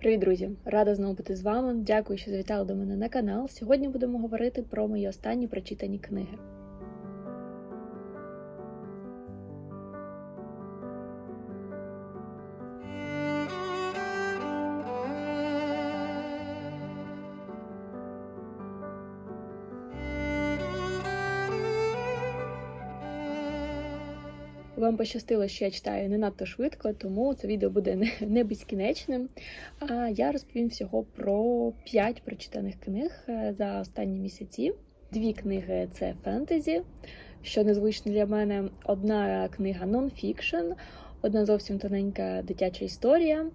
Привіт, друзі! Рада знову бути з вами. Дякую, що завітали до мене на канал. Сьогодні будемо говорити про мої останні прочитані книги. Вам пощастило, що я читаю не надто швидко, тому це відео буде не, не безкінечним. А я розповім всього про 5 прочитаних книг е, за останні місяці. Дві книги це фентезі, що незвично для мене. Одна книга нонфікшн, одна зовсім тоненька дитяча історія,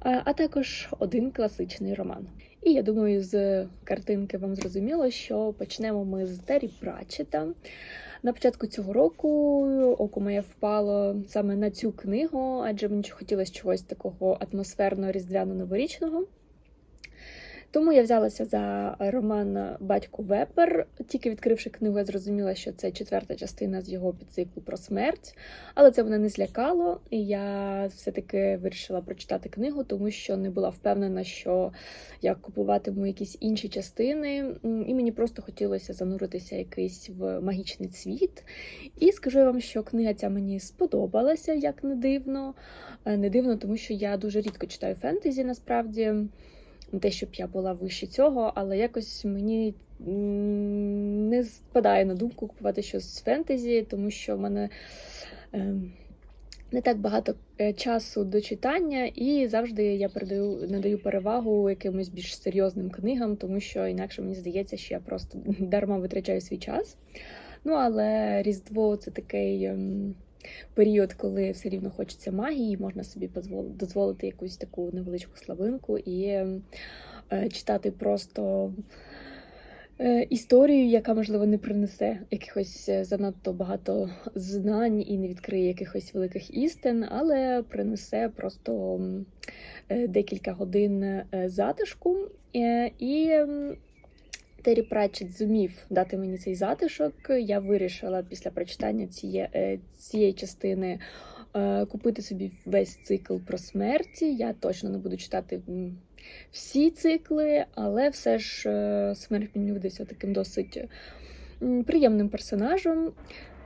а також один класичний роман. І я думаю, з картинки вам зрозуміло, що почнемо ми з Террі Пратчета. На початку цього року око моє впало саме на цю книгу, адже мені хотілося чогось такого атмосферно різдвяно-новорічного. Тому я взялася за роман Батько Вепер. Тільки відкривши книгу, я зрозуміла, що це четверта частина з його підциклу про смерть. Але це мене не злякало, і я все-таки вирішила прочитати книгу, тому що не була впевнена, що я купуватиму якісь інші частини, і мені просто хотілося зануритися якийсь в магічний світ. І скажу вам, що книга ця мені сподобалася, як не дивно. Е, не дивно, тому що я дуже рідко читаю фентезі насправді те, щоб я була вище цього, але якось мені не спадає на думку купувати щось з фентезі, тому що в мене ем, не так багато е, часу до читання, і завжди я передаю надаю перевагу якимось більш серйозним книгам, тому що інакше мені здається, що я просто дарма витрачаю свій час. Ну, але Різдво це такий. Період, коли все рівно хочеться магії, можна собі дозволити якусь таку невеличку слабинку і е, читати просто е, історію, яка, можливо, не принесе якихось е, занадто багато знань і не відкриє якихось великих істин, але принесе просто декілька годин затишку. І Террі Пратчет зумів дати мені цей затишок. Я вирішила після прочитання цієї, е, цієї частини е, купити собі весь цикл про смерті. Я точно не буду читати всі цикли, але все ж е, смерть мені видався таким досить приємним персонажем.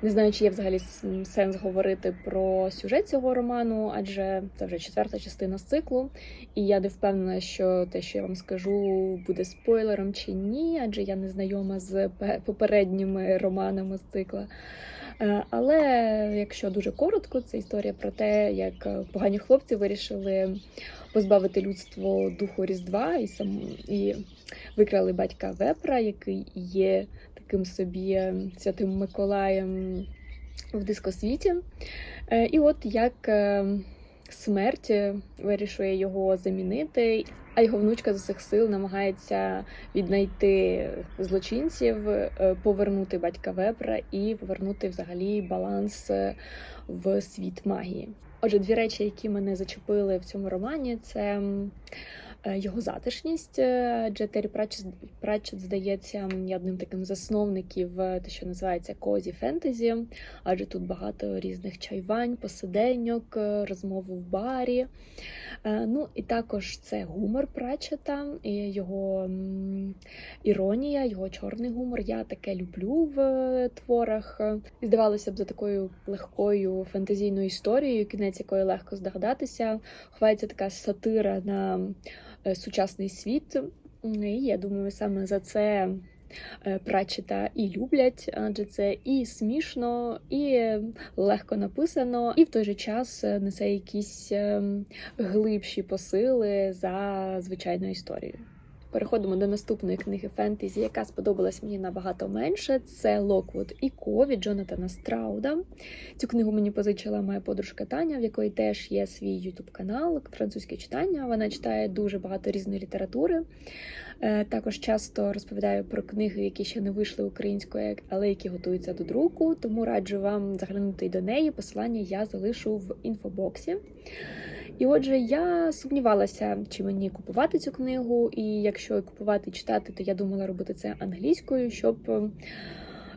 Не знаю, чи є взагалі сенс говорити про сюжет цього роману, адже це вже четверта частина з циклу, і я не впевнена, що те, що я вам скажу, буде спойлером чи ні, адже я не знайома з попередніми романами з цикла. Е, але якщо дуже коротко, це історія про те, як погані хлопці вирішили позбавити людство духу Різдва і сам і викрали батька Вепра, який є таким собі е, святим Миколаєм в дискосвіті. Е, і от як е, смерть вирішує його замінити, а його внучка з усіх сил намагається віднайти злочинців, повернути батька Вепра і повернути взагалі баланс в світ магії. Отже, дві речі, які мене зачепили в цьому романі, це Е, його затишність. Е, адже Террі Пратчет, здається одним таким засновників, е, те, що називається козі фентезі, адже тут багато різних чайвань, посиденьок, розмов в барі. Ну і також це гумор Пратчета, і його іронія, його чорний гумор. Я таке люблю в творах. І здавалося б, за такою легкою фентезійною історією, кінець якої легко здогадатися, ховається така сатира на Е, сучасний світ. І я думаю, саме за це прачета і люблять, адже це і смішно, і легко написано, і в той же час несе якісь ем, глибші посили за звичайну історією. Переходимо до наступної книги фентезі, яка сподобалась мені набагато менше. Це Локвуд і Ко від Джонатана Страуда. Цю книгу мені позичила моя подружка Таня, в якої теж є свій ютуб канал, французьке читання. Вона читає дуже багато різної літератури. Е, також часто розповідаю про книги, які ще не вийшли українською, але які готуються до друку. Тому раджу вам заглянути до неї. Посилання я залишу в інфобоксі. І отже, я сумнівалася, чи мені купувати цю книгу, і якщо купувати читати, то я думала робити це англійською, щоб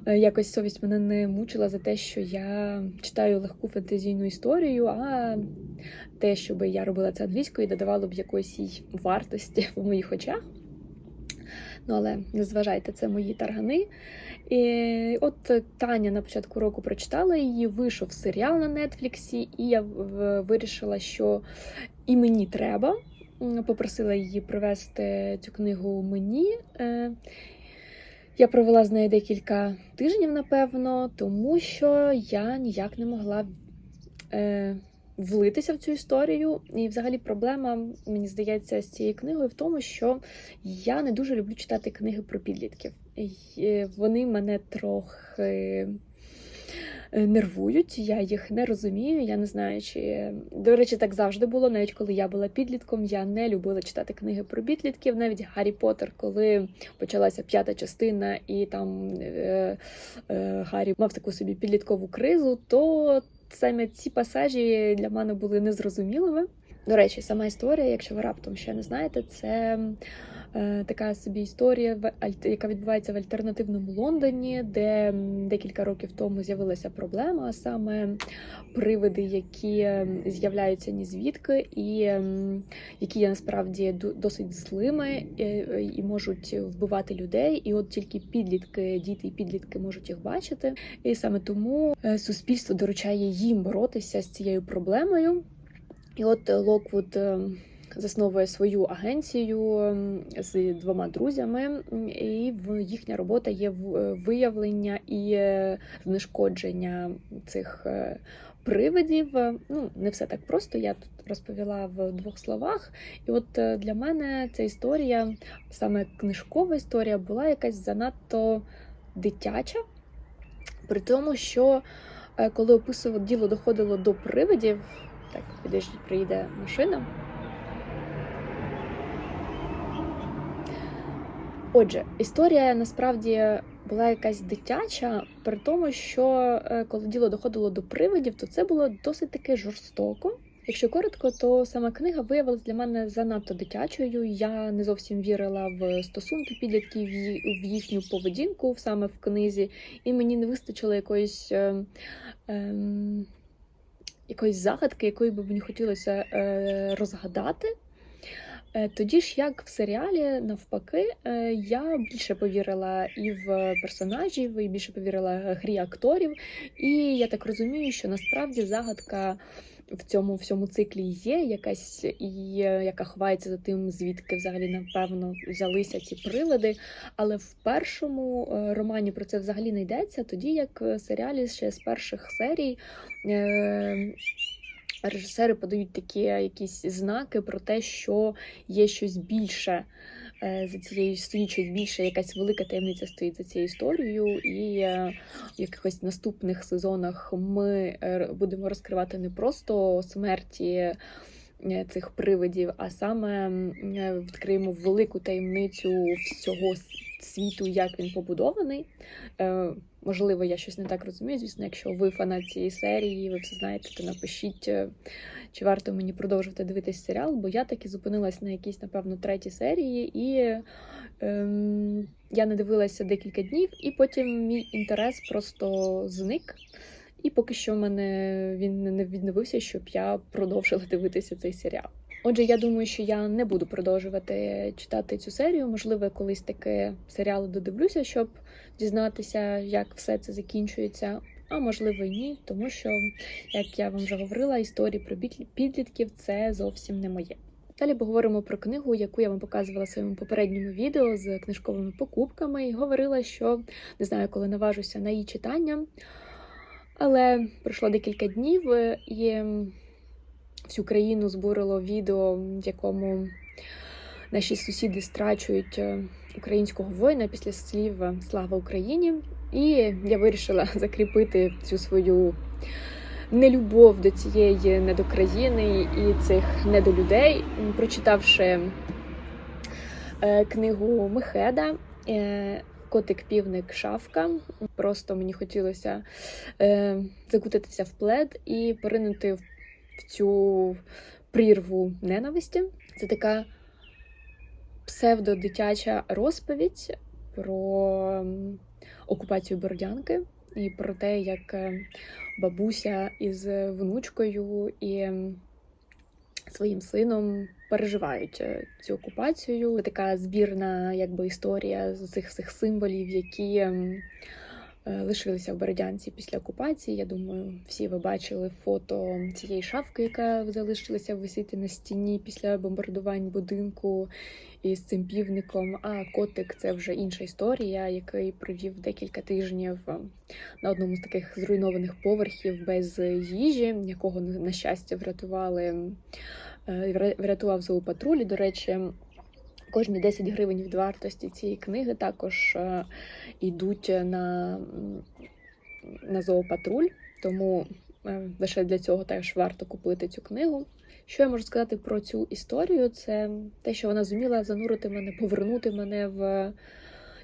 е, якось совість мене не мучила за те, що я читаю легку фентезійну історію, а те, щоб я робила це англійською, додавало б якоїсь вартості в моїх очах. Ну, але не зважайте, це мої таргани. І от Таня на початку року прочитала її, вийшов серіал на Нетфліксі, і я вирішила, що і мені треба. Попросила її привезти цю книгу мені. Е, Я провела з нею декілька тижнів, напевно, тому що я ніяк не могла е, влитися в цю історію. І, взагалі, проблема, мені здається, з цією книгою в тому, що я не дуже люблю читати книги про підлітків. І вони мене трохи е, нервують, я їх не розумію. Я не знаю, чи до речі, так завжди було. Навіть коли я була підлітком, я не любила читати книги про підлітків. Навіть Гаррі Поттер, коли почалася п'ята частина, і там е, е, Гаррі мав таку собі підліткову кризу, то саме ці пасажі для мене були незрозумілими. До речі, сама історія, якщо ви раптом ще не знаєте, це така собі історія, яка відбувається в альтернативному Лондоні, де декілька років тому з'явилася проблема, а саме привиди, які з'являються ні звідки, і які є насправді досить злими е, е, і можуть вбивати людей. І от тільки підлітки, діти і підлітки можуть їх бачити. І саме тому е, суспільство доручає їм боротися з цією проблемою. І от е, Локвуд е, засновує свою агенцію з двома друзями, і їхня робота є е, виявлення і е, знешкодження цих е, привидів. Ну, не все так просто. Я тут розповіла в двох словах. І от для мене ця історія, саме книжкова історія, була якась занадто дитяча. При тому, що коли описував діло доходило до привидів, так, підождіть, приїде машина. Отже, історія насправді була якась дитяча, при тому, що е, коли діло доходило до привидів, то це було досить таки жорстоко. Якщо коротко, то сама книга виявилася для мене занадто дитячою. Я не зовсім вірила в стосунки підлітків, в їхню поведінку саме в книзі, і мені не вистачило якоїсь. е, ем, якоїсь загадки, якої би мені хотілося е, розгадати. Е, Тоді ж, як в серіалі, навпаки, е, я більше повірила і в персонажів, і більше повірила грі акторів. І я так розумію, що насправді загадка в цьому всьому циклі є якась, і е, яка ховається за тим, звідки взагалі напевно взялися ці прилади. Але в першому романі про це взагалі не йдеться, тоді як в серіалі ще з перших серій. е, Режисери подають такі якісь знаки про те, що є щось більше е, за цією стоїть щось більше, якась велика таємниця стоїть за цією історією, і е, в якихось наступних сезонах ми е, будемо розкривати не просто смерті е, цих привидів, а саме е, відкриємо велику таємницю всього світу, як він побудований. Е, Можливо, я щось не так розумію. Звісно, якщо ви фанат цієї серії, ви все знаєте, то напишіть, е, чи варто мені продовжувати дивитись серіал, бо я таки зупинилась на якійсь, напевно, третій серії, і ем, я не дивилася декілька днів, і потім мій інтерес просто зник. І поки що в мене він не відновився, щоб я продовжила дивитися цей серіал. Отже, я думаю, що я не буду продовжувати читати цю серію. Можливо, колись таке серіал додивлюся, щоб дізнатися, як все це закінчується. А можливо, і ні, тому що, як я вам вже говорила, історії про підлітків це зовсім не моє. Далі поговоримо про книгу, яку я вам показувала в своєму попередньому відео з книжковими покупками, і говорила, що не знаю, коли наважуся на її читання. Але пройшло декілька днів, і всю країну збурило відео, в якому наші сусіди страчують е, українського воїна після слів е, Слава Україні. І я вирішила закріпити цю свою нелюбов до цієї недокраїни і цих недолюдей, прочитавши е, книгу Мехеда. Котик півник шавка. Просто мені хотілося е, закутатися в плед і поринути в, в цю прірву ненависті. Це така псевдодитяча розповідь про окупацію Бородянки і про те, як е, бабуся із внучкою і своїм сином переживають е, цю окупацію. Це Така збірна якби історія з цих символів, які лишилися в Бородянці після окупації. Я думаю, всі ви бачили фото цієї шафки, яка залишилася висіти на стіні після бомбардувань будинку із цим півником. А котик це вже інша історія, який провів декілька тижнів е, на одному з таких зруйнованих поверхів без їжі, якого на щастя врятували. е, Врятував зоопатруль. До речі, кожні 10 гривень від вартості цієї книги також е, йдуть на, на зоопатруль, тому е, лише для цього теж варто купити цю книгу. Що я можу сказати про цю історію? Це те, що вона зуміла занурити мене, повернути мене в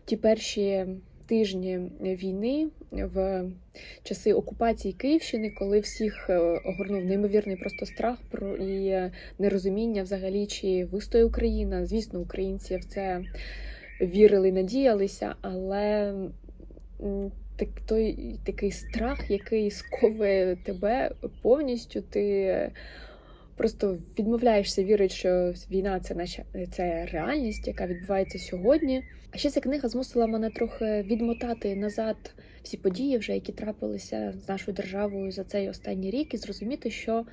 ті перші тижні війни, в часи окупації Київщини, коли всіх е, огорнув неймовірний просто страх і е, нерозуміння взагалі, чи вистоє Україна. Звісно, українці в це вірили, надіялися, але так, той такий страх, який сковує тебе повністю, ти просто відмовляєшся вірити, що війна це наша це реальність, яка відбувається сьогодні. А ще ця книга змусила мене трохи відмотати назад всі події, вже які трапилися з нашою державою за цей останній рік, і зрозуміти, що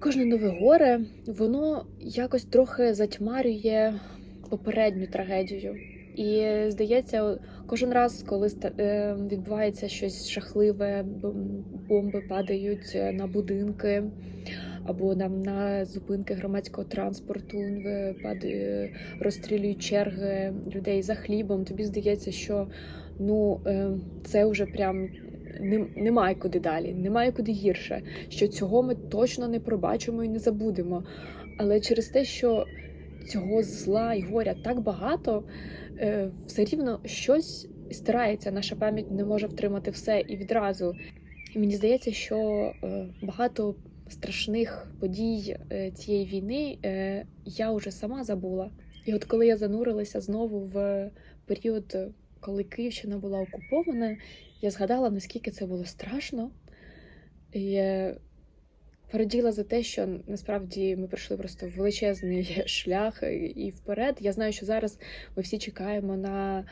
кожне нове горе, воно якось трохи затьмарює попередню трагедію. І здається, кожен раз, коли е, відбувається щось жахливе, бом- бомби падають е, на будинки або нам на зупинки громадського транспорту, е, падає, розстрілюють черги людей за хлібом. Тобі здається, що ну е, це вже прям нем- немає куди далі, немає куди гірше. Що цього ми точно не пробачимо і не забудемо. Але через те, що цього зла і горя так багато, е, все рівно щось стирається. Наша пам'ять не може втримати все і відразу. І мені здається, що е, багато страшних подій е, цієї війни е, я вже сама забула. І от коли я занурилася знову в період, е, коли Київщина була окупована, я згадала, наскільки це було страшно. І е, пораділа за те, що насправді ми пройшли просто величезний шлях і- вперед. Я знаю, що зараз ми всі чекаємо на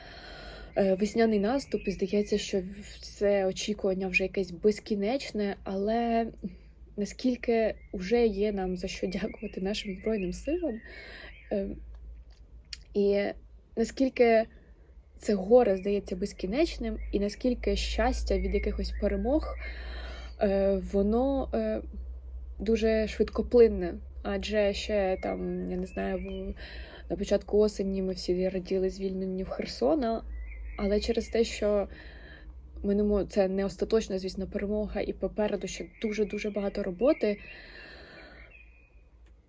е, весняний наступ, і здається, що це очікування вже якесь безкінечне, але наскільки вже є нам за що дякувати нашим Збройним силам, е, і наскільки це горе здається безкінечним, і наскільки щастя від якихось перемог, е, воно дуже швидкоплинне. Адже ще там, я не знаю, на початку осені ми всі раділи звільненню Херсона, але через те, що ми не це не остаточна, звісно, перемога, і попереду ще дуже-дуже багато роботи.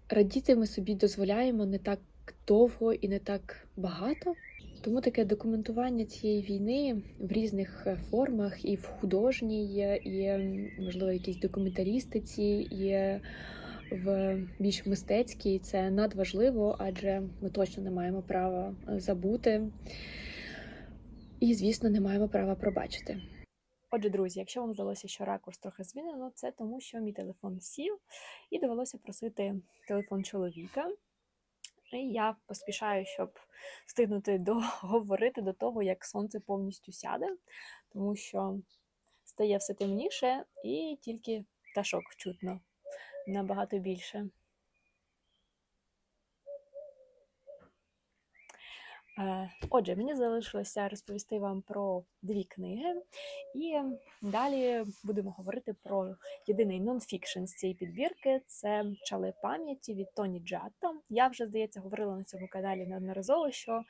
Радіти ми собі дозволяємо не так довго і не так багато. Тому таке документування цієї війни в різних е, формах, і в художній, і, можливо, якійсь документарістиці, і е, в більш мистецькій це надважливо, адже ми точно не маємо права е, забути. І, звісно, не маємо права пробачити. Отже, друзі, якщо вам здалося, що ракурс трохи змінено, це тому, що мій телефон сів і довелося просити телефон чоловіка. І я поспішаю, щоб встигнути договорити до того, як сонце повністю сяде, тому що стає все темніше і тільки пташок чутно набагато більше. Е, Отже, мені залишилося розповісти вам про дві книги, і далі будемо говорити про єдиний нонфікшн з цієї підбірки це Чали пам'яті від Тоні Джатта. Я вже, здається, говорила на цьому каналі неодноразово, що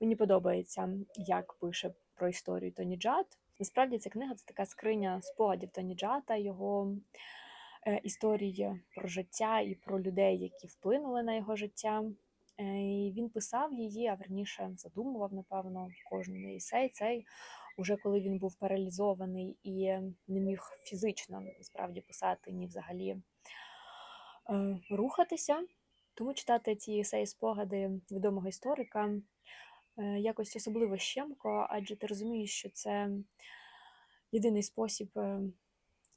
мені подобається, як пише про історію Тоні Джат. Насправді ця книга це така скриня спогадів Тоні Джата, його е, історії про життя і про людей, які вплинули на його життя. Е, І він писав її, а верніше задумував, напевно, кожен есей цей, уже коли він був паралізований і не міг фізично насправді писати, ні взагалі е, рухатися. Тому читати ці есеї спогади відомого історика е, якось особливо щемко, адже ти розумієш, що це єдиний спосіб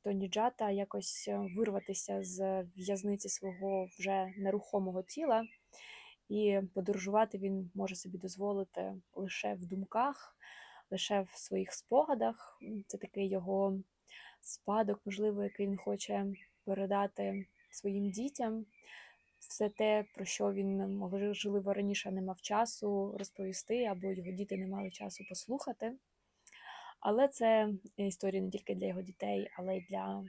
Тоні Джата якось вирватися з в'язниці свого вже нерухомого тіла, і подорожувати він може собі дозволити лише в думках, лише в своїх спогадах. Це такий його спадок, можливо, який він хоче передати своїм дітям. Все те, про що він можливо раніше не мав часу розповісти, або його діти не мали часу послухати. Але це історія не тільки для його дітей, але й для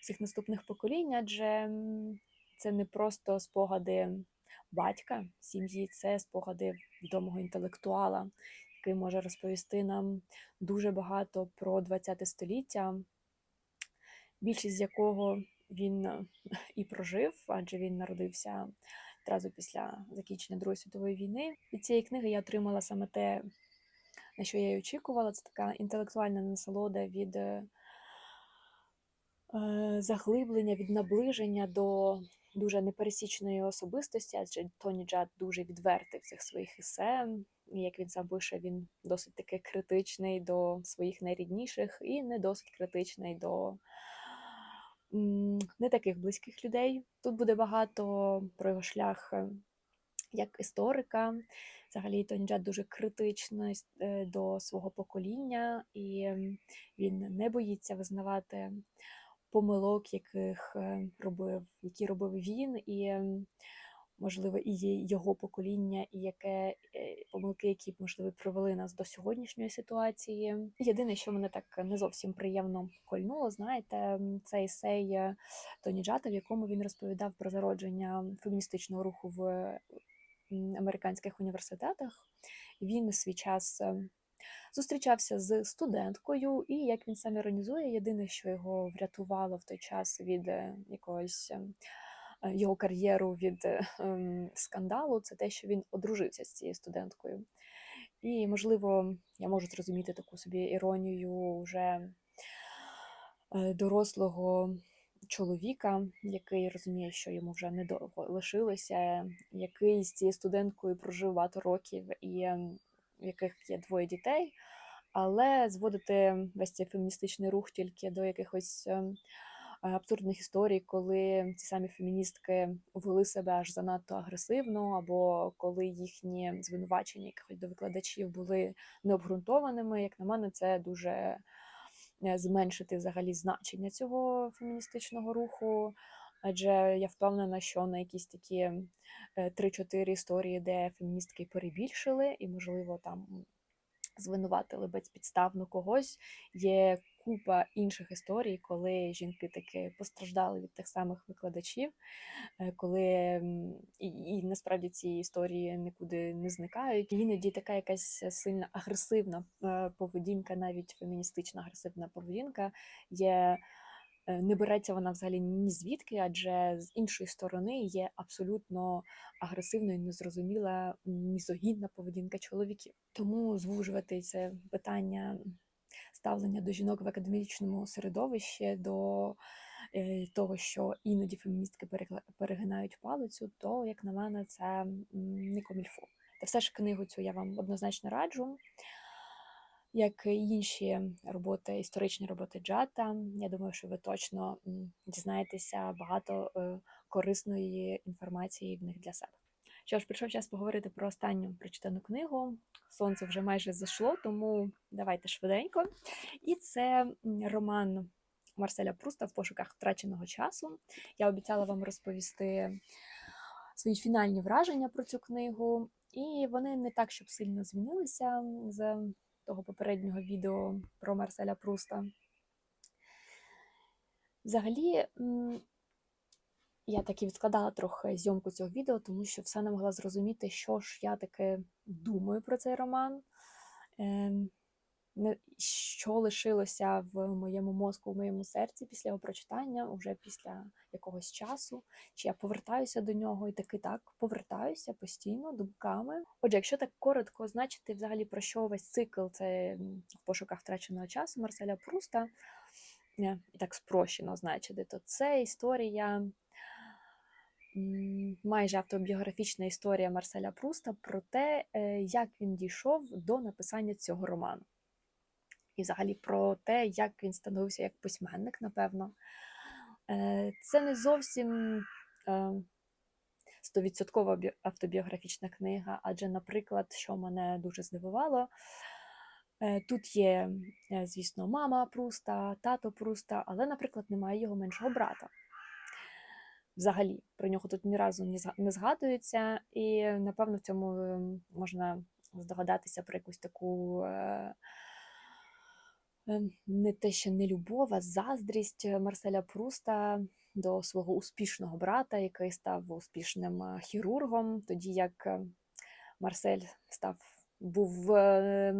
всіх наступних поколінь, адже це не просто спогади батька сім'ї, це спогади відомого інтелектуала, який може розповісти нам дуже багато про ХХ століття, більшість з якого він і прожив, адже він народився одразу після закінчення Другої світової війни. Від цієї книги я отримала саме те, на що я й очікувала. Це така інтелектуальна насолода від е, заглиблення, від наближення до дуже непересічної особистості, адже Тоні Джад дуже відвертий в цих своїх есе. І як він сам пише, він досить таки критичний до своїх найрідніших і не досить критичний до не таких близьких людей. Тут буде багато про його шлях е, як історика. Взагалі Тоні Джад дуже критичний е, до свого покоління, і він не боїться визнавати помилок, яких е, робив, які робив він, і можливо і його покоління, і яке помилки, які можливо привели нас до сьогоднішньої ситуації. Єдине, що мене так не зовсім приємно кольнуло, знаєте, цей есей е, Тоні Джата, в якому він розповідав про зародження феміністичного руху в американських університетах. Він свій час. Зустрічався з студенткою, і як він сам іронізує, єдине, що його врятувало в той час від е, якогось Е, його кар'єру від е, ем, скандалу, це те, що він одружився з цією студенткою. І, можливо, я можу зрозуміти таку собі іронію вже дорослого чоловіка, який розуміє, що йому вже недовго лишилося, який з цією студенткою прожив багато років, і ем, в яких є двоє дітей, але зводити весь цей феміністичний рух тільки до якихось Е, абсурдних історій, коли ці самі феміністки вели себе аж занадто агресивно, або коли їхні звинувачення якихось до викладачів були необґрунтованими. Як на мене, це дуже е, зменшити взагалі значення цього феміністичного руху. Адже я впевнена, що на якісь такі 3-4 е, історії, де феміністки перебільшили, і, можливо, там звинуватили безпідставно когось, є купа інших історій, коли жінки таки постраждали від тих самих викладачів, е, коли і, і насправді ці історії нікуди не зникають. Іноді така якась сильна агресивна е, поведінка, навіть феміністична агресивна поведінка є. Е, не береться вона взагалі ні звідки, адже з іншої сторони є абсолютно агресивною, незрозуміла мізогінна поведінка чоловіків. Тому звужувати це питання ставлення до жінок в академічному середовищі, до е, того, що іноді феміністки перегинають палицю, то, як на мене, це не комільфо. Та все ж книгу цю я вам однозначно раджу. Як інші роботи, історичні роботи Джата, я думаю, що ви точно дізнаєтеся багато е, корисної інформації в них для себе. Що ж, прийшов час поговорити про останню прочитану книгу. Сонце вже майже зайшло, тому давайте швиденько. І це роман Марселя Пруста в пошуках втраченого часу. Я обіцяла вам розповісти свої фінальні враження про цю книгу, і вони не так, щоб сильно змінилися з того попереднього відео про Марселя Пруста. Взагалі, я таки відкладала трохи зйомку цього відео, тому що все не могла зрозуміти, що ж я таке думаю про цей роман, ем, що лишилося в моєму мозку, в моєму серці після його прочитання, вже після якогось часу, чи я повертаюся до нього і таки так повертаюся постійно думками. Отже, якщо так коротко означити, взагалі про що весь цикл це в пошуках втраченого часу Марселя Пруста, і так спрощено означити, то це історія майже автобіографічна історія Марселя Пруста про те, е, як він дійшов до написання цього роману. І взагалі про те, як він становився як письменник, напевно. Е, Це не зовсім е, стовідсоткова бі- автобіографічна книга, адже, наприклад, що мене дуже здивувало, е, тут є, звісно, мама Пруста, тато Пруста, але, наприклад, немає його меншого брата. Взагалі, про нього тут ні разу не згадується, і напевно в цьому ем, можна здогадатися про якусь таку не те, що не любов, а заздрість Марселя Пруста до свого успішного брата, який став успішним е, хірургом, тоді як е, Марсель став був е,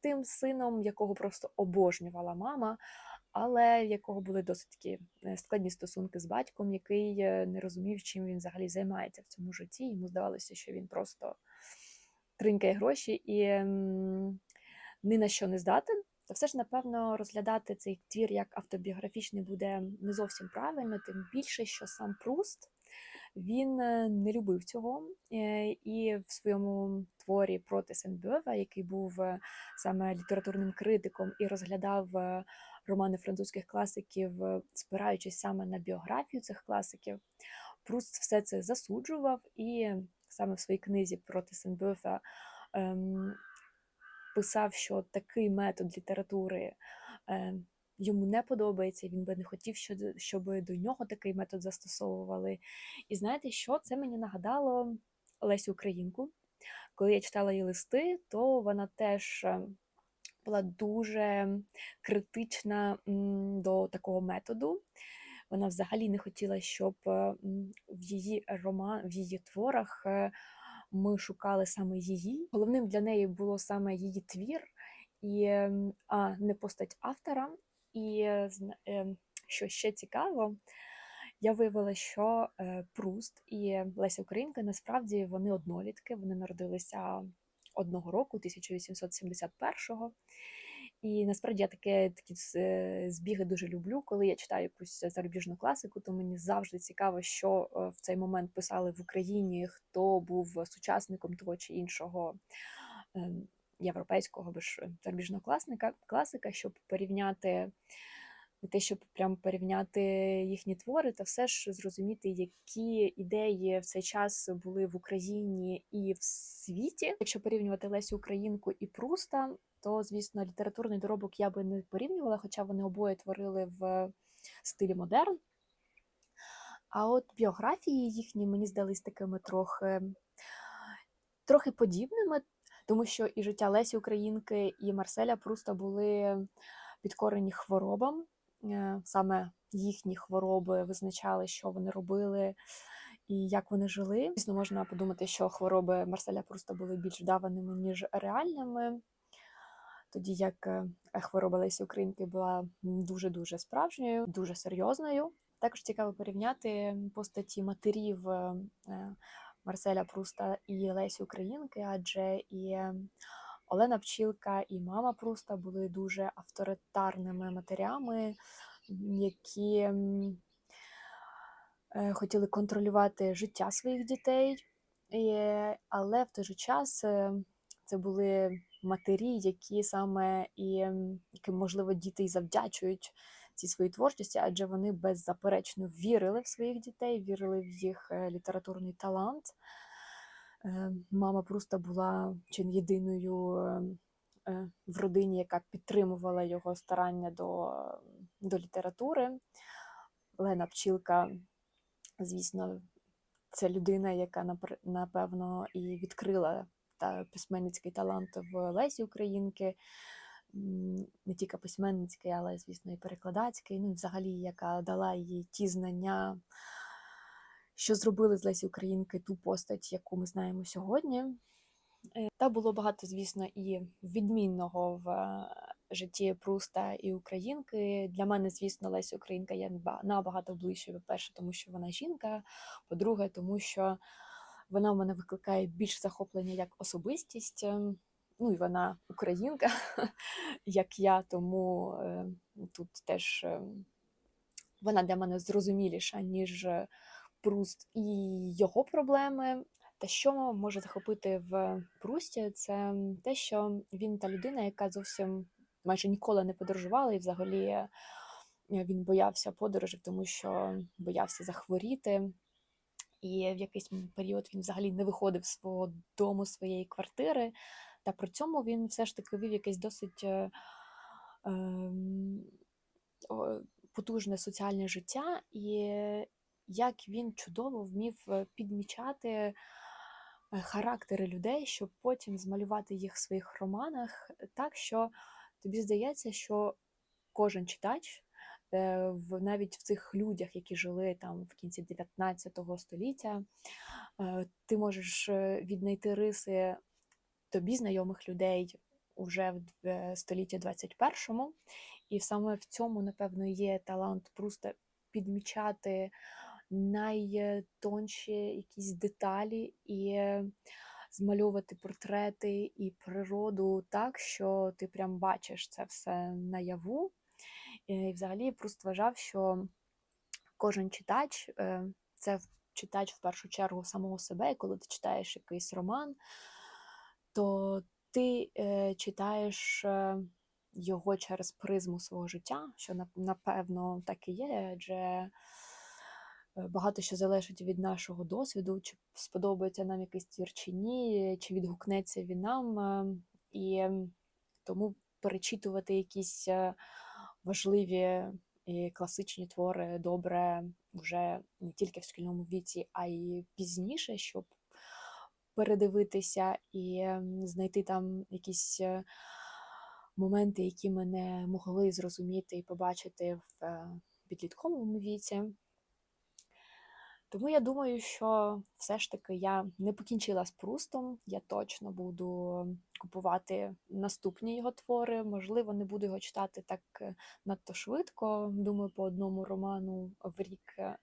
тим сином, якого просто обожнювала мама, але в якого були досить такі е, складні стосунки з батьком, який е, не розумів, чим він взагалі займається в цьому житті. Йому здавалося, що він просто тринкає гроші і ем, ні на що не здатен. Та все ж, напевно, розглядати цей твір як автобіографічний буде не зовсім правильно, тим більше, що сам Пруст він е, не любив цього. е, І в своєму творі проти Сен-Бьова, який був е, саме літературним критиком і розглядав романи французьких класиків, спираючись саме на біографію цих класиків, Пруст все це засуджував і саме в своїй книзі проти Сен-Бьофа ем, писав, що такий метод літератури е, йому не подобається, він би не хотів, що- щоб до нього такий метод застосовували. І знаєте, що це мені нагадало Лесю Українку. Коли я читала її листи, то вона теж е, була дуже критична до такого методу. Вона взагалі не хотіла, щоб е, в її роман, в її творах ми шукали саме її. Головним для неї було саме її твір, і, ем, а не постать автора. І е, ем, що ще цікаво, я виявила, що е, Пруст і Леся Українка насправді вони однолітки, вони народилися одного року, 1871-го. І насправді я таке такі е, збіги дуже люблю. Коли я читаю якусь зарубіжну класику, то мені завжди цікаво, що е, в цей момент писали в Україні, хто був сучасником того чи іншого ем, європейського або ж зарубіжного класника, класика, щоб порівняти те, щоб прям порівняти їхні твори, та все ж зрозуміти, які ідеї в цей час були в Україні і в світі. Якщо порівнювати Лесю Українку і Пруста, то звісно літературний доробок я би не порівнювала, хоча вони обоє творили в стилі модерн. А от біографії їхні мені здались такими трохи, трохи подібними, тому що і життя Лесі Українки, і Марселя Пруста були підкорені хворобам. Е, Саме їхні хвороби визначали, що вони робили і як вони жили. Звісно, можна подумати, що хвороби Марселя Пруста були більш вдаваними, ніж реальними. Тоді як е, хвороба Лесі Українки була дуже-дуже справжньою, дуже серйозною. Також цікаво порівняти постаті матерів е, е, Марселя Пруста і Лесі Українки, адже і Олена Пчілка і мама Пруста були дуже авторитарними матерями, які хотіли контролювати життя своїх дітей, але в той же час це були матері, які саме і яким, можливо, діти і завдячують цій своїй творчості, адже вони беззаперечно вірили в своїх дітей, вірили в їх е, літературний талант. Е, Мама Пруста була чи не єдиною е, е, в родині, яка підтримувала його старання до, до літератури. Лена Пчілка, звісно, це людина, яка напевно і відкрила письменницький талант в Лесі Українки. Не тільки письменницький, але, звісно, і перекладацький. Ну і взагалі, яка дала їй ті знання, що зробили з Лесі Українки ту постать, яку ми знаємо сьогодні. Е, Та було багато, звісно, і відмінного в е, житті Пруста і Українки. Для мене, звісно, Леся Українка є набагато ближче, по-перше, тому що вона жінка, по-друге, тому що вона в мене викликає більше захоплення як особистість. ем, Ну і вона українка, як я, тому е, тут теж е, вона для мене зрозуміліша, ніж е, Пруст і його проблеми. Та що може захопити в Прусті, це те, що він та людина, яка зовсім майже ніколи не подорожувала, і взагалі він боявся подорожей, тому що боявся захворіти. І в якийсь період він взагалі не виходив з свого дому, своєї квартири. Та при цьому він все ж таки вів якесь досить е, о, потужне соціальне життя, і як він чудово вмів е, підмічати е, характери людей, щоб потім змалювати їх в своїх романах так, що тобі здається, що кожен читач, е, в навіть в цих людях, які жили там в кінці 19 століття, е, ти можеш е, віднайти риси тобі знайомих людей уже в е, столітті 21-му. і саме в цьому, напевно, є талант просто підмічати найтонші якісь деталі і е, змальовувати портрети і природу так, що ти прям бачиш це все наяву. І взагалі просто вважав, що кожен читач е, це читач в першу чергу самого себе, і коли ти читаєш якийсь роман, то ти е, читаєш е, його через призму свого життя, що напевно так і є, адже е, багато що залежить від нашого досвіду, чи сподобається нам якийсь твір чи ні, чи відгукнеться він нам. е, І тому перечитувати якісь е, важливі і класичні твори добре вже не тільки в шкільному віці, а й пізніше, щоб передивитися і знайти там якісь е, моменти, які ми не могли зрозуміти і побачити в е, підлітковому віці. Тому я думаю, що все ж таки я не покінчила з Прустом. Я точно буду купувати наступні його твори. Можливо, не буду його читати так е, надто швидко. Думаю, по одному роману в рік е,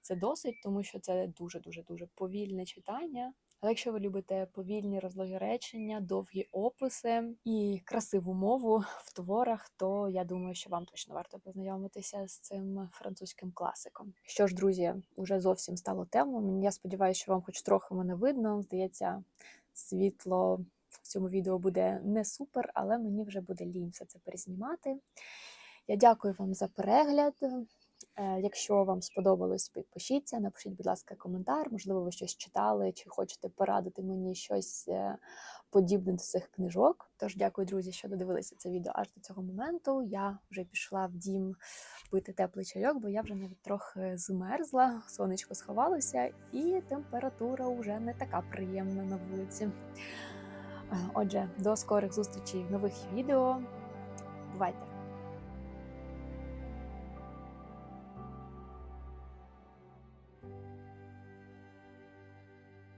це досить, тому що це дуже дуже дуже повільне читання. Але якщо ви любите повільні розлоги речення, довгі описи і красиву мову в творах, то я думаю, що вам точно варто познайомитися з цим французьким класиком. Що ж, друзі, уже зовсім стало темно. Я сподіваюся, що вам хоч трохи мене видно. Здається, світло в цьому відео буде не супер, але мені вже буде лінь все це перезнімати. Я дякую вам за перегляд. Е, Якщо вам сподобалось, підпишіться, напишіть, будь ласка, коментар. Можливо, ви щось читали, чи хочете порадити мені щось е, подібне до цих книжок. Тож дякую, друзі, що додивилися це відео аж до цього моменту. Я вже пішла в дім пити теплий чайок, бо я вже навіть трохи змерзла, сонечко сховалося, і температура вже не така приємна на вулиці. Е, Отже, до скорих зустрічей в нових відео. Бувайте!